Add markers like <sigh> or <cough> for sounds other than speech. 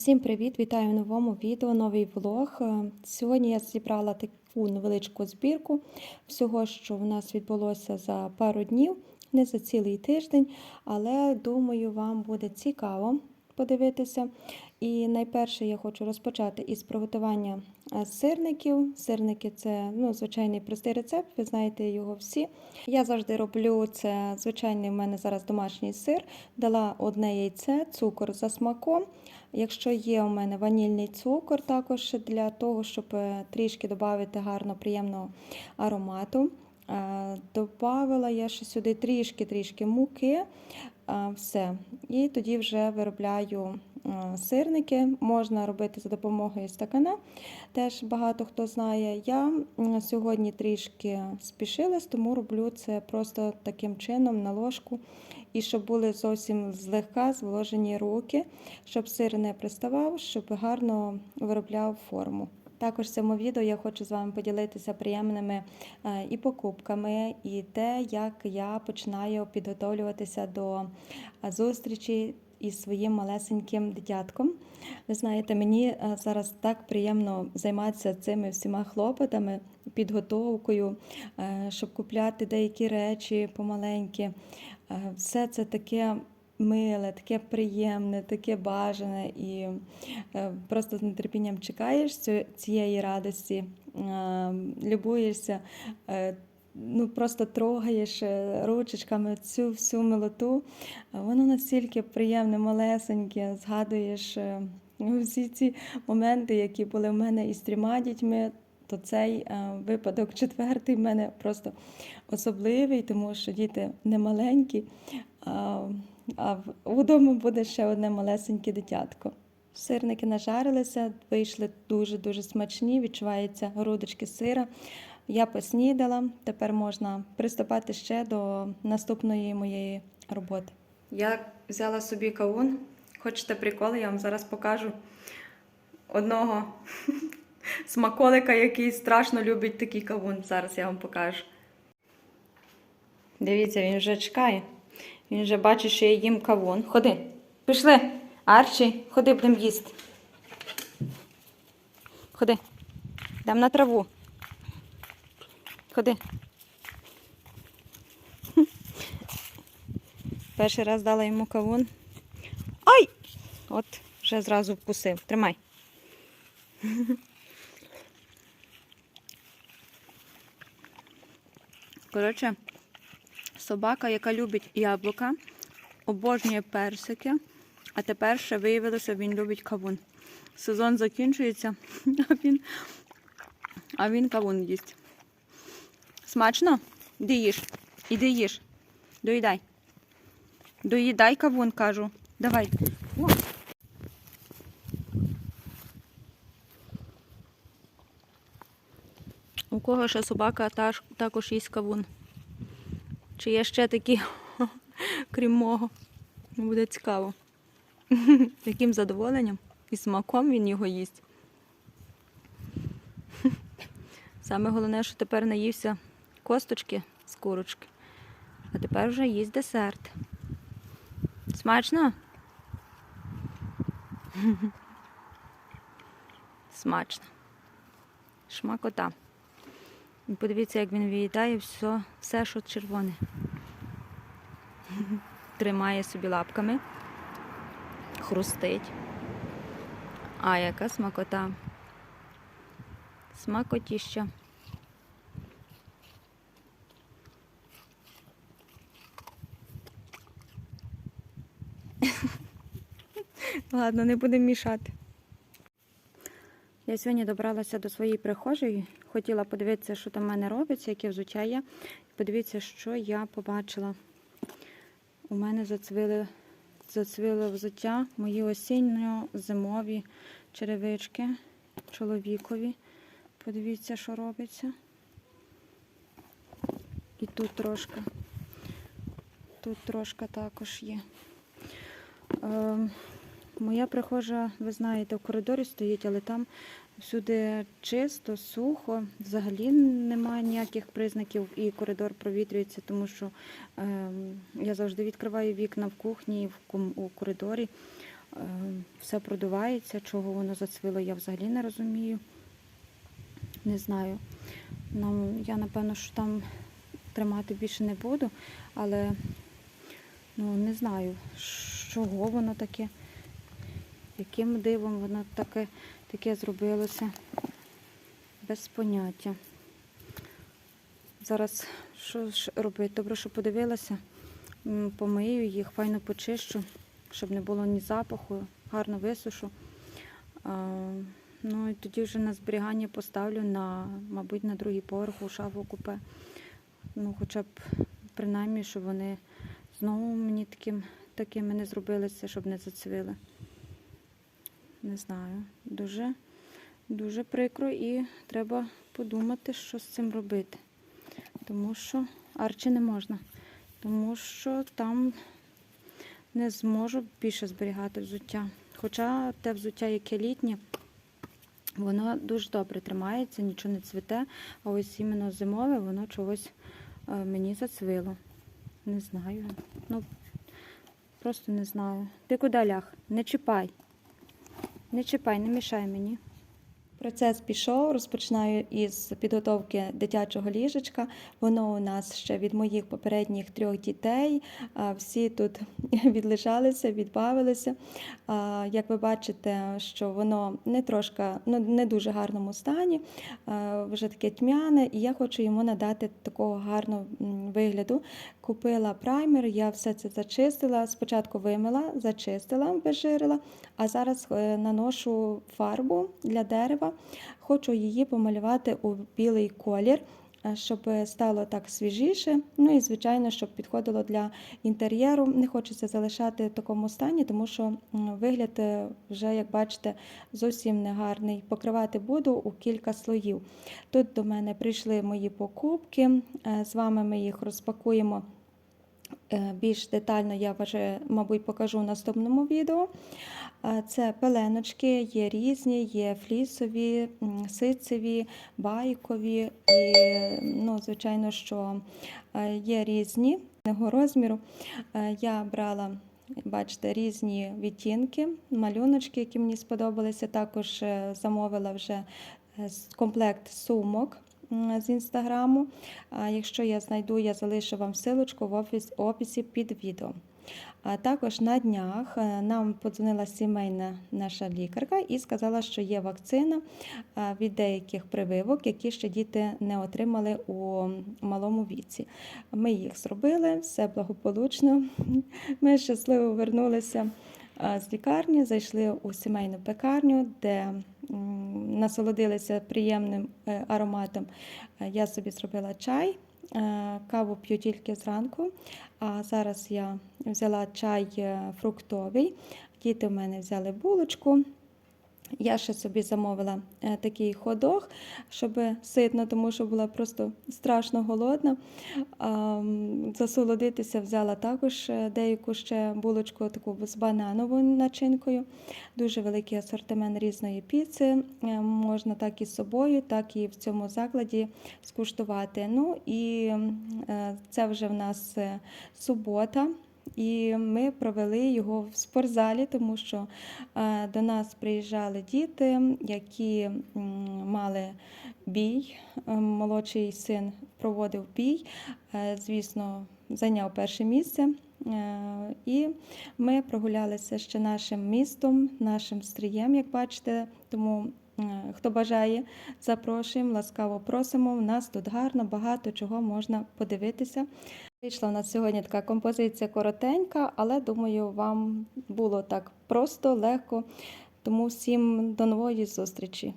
Всім привіт! Вітаю в новому відео, новий влог. Е, Сьогодні я зібрала таку невеличку збірку всього, що в нас відбулося за пару днів, не за цілий тиждень, але думаю, вам буде цікаво подивитися. І найперше я хочу розпочати із приготування е, сирників. Сирники це ну, звичайний простий рецепт, ви знаєте його всі. Я завжди роблю це звичайний в мене зараз домашній сир. Дала одне яйце, цукор за смаком. Якщо є у мене ванільний цукор, також для того, щоб е, трішки додати гарно приємного аромату. Е, Добавила я ще сюди трішки-трішки муки, е, все. І тоді вже виробляю сирники. Можна робити за допомогою стакана. Теж багато хто знає. Я сьогодні трішки спішилась, тому роблю це просто таким чином на ложку. І щоб були зовсім злегка зволожені руки, щоб сир не приставав, щоб гарно виробляв форму. Також в цьому відео я хочу з вами поділитися приємними е, і покупками, і те, як я починаю підготовлюватися до е, зустрічі із своїм малесеньким дитятком. Ви знаєте, мені е, зараз так приємно займатися цими всіма хлопотами, підготовкою, е, щоб купляти деякі речі помаленькі. Е, Все це таке миле, таке приємне, таке бажане, і просто з нетерпінням чекаєш цієї радості, любуєшся. Ну, просто трогаєш е, ручечками цю всю милоту. Е, Воно настільки приємне, малесеньке, згадуєш е, всі ці моменти, які були в мене із трьома дітьми, то цей випадок четвертий в мене просто особливий, тому що діти не маленькі, а, а в- удома буде ще одне малесеньке дитятко. Сирники нажарилися, вийшли дуже-дуже смачні, відчуваються грудочки сира. Я поснідала, тепер можна приступати ще до наступної моєї роботи. Я взяла собі кавун. Хочете приколи, я вам зараз покажу одного <laughs> смаколика, який страшно любить такий кавун. Зараз я вам покажу. Дивіться, він вже чекає. Він вже бачить, що я їм кавун. Ходи, пішли. Арчі, ходи, будемо їсти. Ходи. Дам на траву. Ходи. <laughs> Перший раз дала йому кавун. Ай! От, вже зразу вкусив. Тримай. <laughs> Коротше, собака, яка любить яблука, обожнює персики, а тепер ще виявилося, він любить кавун. Сезон закінчується, <laughs> а він, а він кавун їсть. Смачно? Іди їж. Іди їж. Доїдай. Доїдай кавун, кажу. Давай. О. У кого ще собака таж- також їсть кавун? Чи є ще такі, <laughs> крім мого? Ну, Буде цікаво. <laughs> Яким задоволенням і смаком він його їсть. <laughs> Саме головне, що тепер наївся косточки з курочки, а тепер вже їсть десерт. Смачно? <laughs> Смачно. Шмакота. І подивіться, як він виїдає все, все, що червоне. <laughs> Тримає собі лапками, хрустить. А яка смакота. Смакотіща. <laughs> Ладно, не будемо мішати. Я сьогодні добралася до своєї прихожої. Хотіла подивитися, що там в мене робиться, яке взуття є. Подивіться, що я побачила. У мене зацвіли, зацвіло взуття мої осінньо-зимові черевички чоловікові. Подивіться, що робиться. І тут трошки. Тут трошки також є. Ем, моя прихожа, ви знаєте, в коридорі стоїть, але там всюди чисто, сухо, взагалі немає ніяких признаків, і коридор провітрюється, тому що ем, я завжди відкриваю вікна в кухні у коридорі. Е, Все продувається, чого воно зацвіло, я взагалі не розумію. Не знаю. Нам, я напевно, що там тримати більше не буду, але ну, не знаю, з чого воно таке, яким дивом воно таке, таке зробилося. Без поняття. Зараз що ж робити? Добре, що подивилася. Помию їх, файно почищу, щоб не було ні запаху, гарно висушу. Ну і тоді вже на зберігання поставлю на, мабуть, на другий поверх у шафу купе. Ну, хоча б принаймні, щоб вони знову мені таким, такими не зробилися, щоб не зацвіли. Не знаю. Дуже, дуже прикро і треба подумати, що з цим робити. Тому що арчі не можна. Тому що там не зможу більше зберігати взуття. Хоча те взуття, яке літнє, воно дуже добре тримається, нічого не цвіте, а ось іменно зимове воно чогось е, мені зацвило. Не знаю. Ну, просто не знаю. Ти куди ляг? Не чіпай. Не чіпай, не мішай мені. Процес пішов, розпочинаю із підготовки дитячого ліжечка. Воно у нас ще від моїх попередніх трьох дітей. Всі тут <laughs> відлежалися, відбавилися. Як ви бачите, що воно не трошки, ну не дуже гарному стані, вже таке тьмяне, і я хочу йому надати такого гарного вигляду. Купила праймер, я все це зачистила. Спочатку вимила, зачистила, обезжирила, а зараз е, наношу фарбу для дерева. Хочу її помалювати у білий колір, е, щоб стало так свіжіше. Ну і, звичайно, щоб підходило для інтер'єру. Не хочеться залишати в такому стані, тому що вигляд е, вже, як бачите, зовсім негарний. Покривати буду у кілька слоїв. Тут до мене прийшли мої покупки. З вами ми їх розпакуємо. Е, Більш детально я вважаю, мабуть, покажу в наступному відео. Це пеленочки, є різні, є флісові, ситцеві, байкові і, ну, звичайно, що е, є різні розміру. Е, Я брала, бачите, різні відтінки, малюночки, які мені сподобалися. Також замовила вже комплект сумок з інстаграму. Якщо я знайду, я залишу вам силочку в опис- описі під відео. А також на днях е, нам подзвонила сімейна наша лікарка і сказала, що є вакцина е, від деяких прививок, які ще діти не отримали у малому віці. Ми їх зробили, все благополучно. <laughs> Ми щасливо вернулися е, з лікарні, зайшли у сімейну пекарню, де насолодилися приємним е, ароматом. Е, Я собі зробила чай. Е, Каву п'ю тільки зранку, а зараз я взяла чай фруктовий. Діти в мене взяли булочку. Я ще собі замовила е, такий ходох, щоб ситно, тому що була просто страшно голодна. Засолодитися взяла також е, деяку ще булочку таку з банановою начинкою. Дуже великий асортимент різної піци. Е, Можна так і з собою, так і в цьому закладі скуштувати. Ну і це вже в нас субота. І ми провели його в спортзалі, тому що е, до нас приїжджали діти, які мали бій. Е, Молодший син проводив бій, е, звісно, зайняв перше місце. І ми прогулялися ще нашим містом, нашим стрієм, як бачите. Тому хто бажає, запрошуємо, ласкаво просимо. У нас тут гарно, багато чого можна подивитися. Вийшла у нас сьогодні така композиція коротенька, але думаю, вам було так просто, легко. Тому всім до нової зустрічі.